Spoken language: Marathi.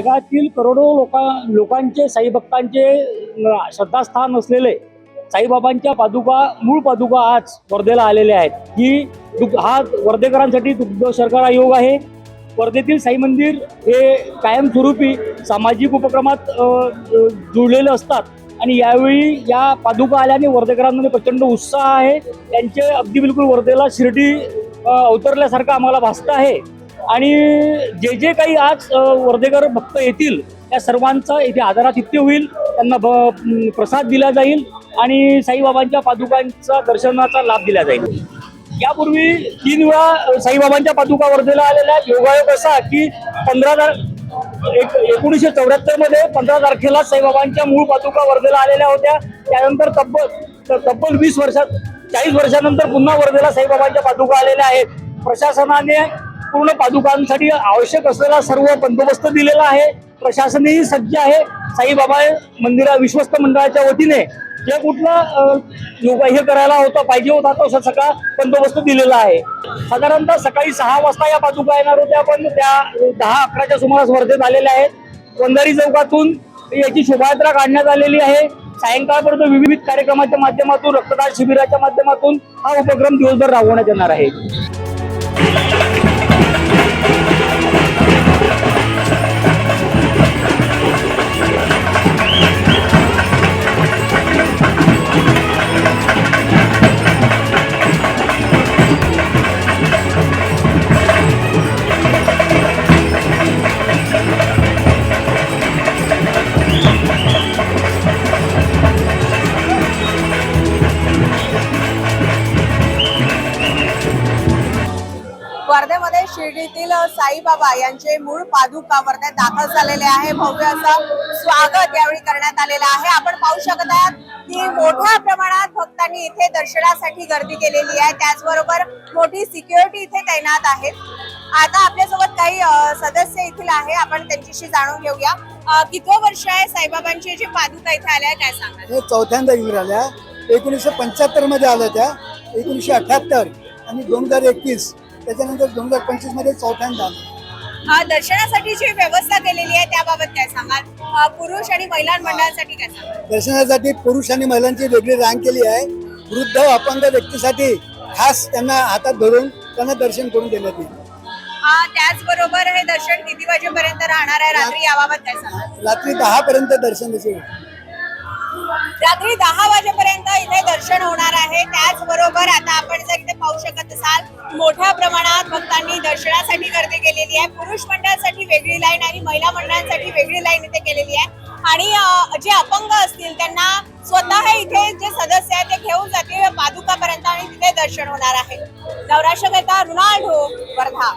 जगातील करोडो लोका लोकांचे साईभक्तांचे श्रद्धास्थान असलेले साईबाबांच्या पादुका मूळ पादुका आज वर्धेला आलेल्या आहेत. ही दुग हा वर्धेकरांसाठी दुग्ध शर्करा योग आहे. वर्धेतील साई मंदिर हे कायमस्वरूपी सामाजिक उपक्रमात जुळलेले असतात. आणि यावेळी या पादुका आल्याने वर्धेकरांमध्ये प्रचंड उत्साह आहे. त्यांचे अगदी बिलकुल वर्धेला शिर्डी अवतरल्यासारखं आम्हाला भासतं आहे. आणि जे जे काही आज वर्धेकर भक्त येतील त्या सर्वांचा इथे आदरातिथ्य होईल. त्यांना ब प्रसाद दिला जाईल आणि साईबाबांच्या पादुकांचा दर्शनाचा लाभ दिला जाईल. यापूर्वी तीन वेळा साईबाबांच्या पादुका वर्धेला आलेल्या योगायोग असा की पंधरा तार एक एकोणीसशे चौऱ्याहत्तरमध्ये पंधरा तारखेला साईबाबांच्या मूळ पादुका वर्धेला आलेल्या होत्या. त्यानंतर तब्बल तब्बल वीस वर्षात चाळीस वर्षानंतर पुन्हा वर्धेला साईबाबांच्या पादुका आलेल्या आहेत. प्रशासनाने पूर्ण पादुकांसाठी आवश्यक असलेला सर्व बंदोबस्त दिलेला आहे. प्रशासनही सज्ज आहे. साईबाबा मंदिरा विश्वस्त मंडळाच्या वतीने जे कुठला योगा हे करायला होता पाहिजे होता तो स- सगळा बंदोबस्त दिलेला आहे. साधारणतः सकाळी सहा वाजता या पादुका येणार होत्या पण त्या दहा अकराच्या सुमारास वर्धेत आलेल्या आहेत. वंधारी चौकातून याची शोभायात्रा काढण्यात आलेली आहे. सायंकाळपर्यंत विविध कार्यक्रमाच्या माध्यमातून रक्तदान शिबिराच्या माध्यमातून हा उपक्रम दिवसभर राबवण्यात येणार आहे. वर्धेमध्ये शिर्डीतील साईबाबा यांचे मूळ पादुका वर्ध्यात दाखल झालेले आहे. भव्य असं स्वागत यावेळी करण्यात आलेलं आहे. आपण पाहू शकत आहात की मोठ्या प्रमाणात भक्तांनी इथे दर्शनासाठी गर्दी केलेली आहे. त्याचबरोबर मोठी सिक्युरिटी इथे तैनात आहे आता आपल्यासोबत काही सदस्य येथील आहे. आपण त्यांच्याशी जाणून घेऊया. अ, वर्ष आहे साईबाबांची जे पादुका इथे आल्या काय सांगा चौथ्यांदा येऊन आल्या एकोणीसशे पंच्याहत्तरमध्ये आल्या त्या. एकोणीसशे अठ्याहत्तर आणि दोन हजार एकवीस. त्याच्यानंतर दोन हजार पंचवीसमध्ये चौथ्यांदा. आल्या. अ, दर्शनासाठी जी व्यवस्था केलेली आहे त्याबाबत काय सांगाल? पुरुष आणि महिला मंडळांसाठी काय सांगाल? दर्शनासाठी पुरुष आणि महिलांची वेगळी रांग केली आहे. वृद्ध अपंग व्यक्तीसाठी खास त्यांना हातात धरून त्यांना दर्शन करून देण्यात येईल अ, त्याचबरोबर हे दर्शन किती वाजेपर्यंत राहणार आहे? रात्री याबाबत काय सांगाल? रात्री दहा पर्यंत दर्शन असेल रात्री दहा वाजेपर्यंत इथे दर्शन होणार आहे. त्याचबरोबर आता आपण जर इथे पाहू शकत असाल मोठ्या प्रमाणात भक्तांनी दर्शनासाठी गर्दी केलेली आहे. पुरुष मंडळासाठी वेगळी लाईन आणि महिला मंडळांसाठी वेगळी लाईन इथे केलेली आहे. आणि जे अपंग असतील त्यांना स्वतः इथे जे सदस्य आहेत ते घेऊन जातील पादुकापर्यंत आणि तिथे दर्शन होणार आहे. नवराष्ट्र कथा रुणाल्डो वर्धा.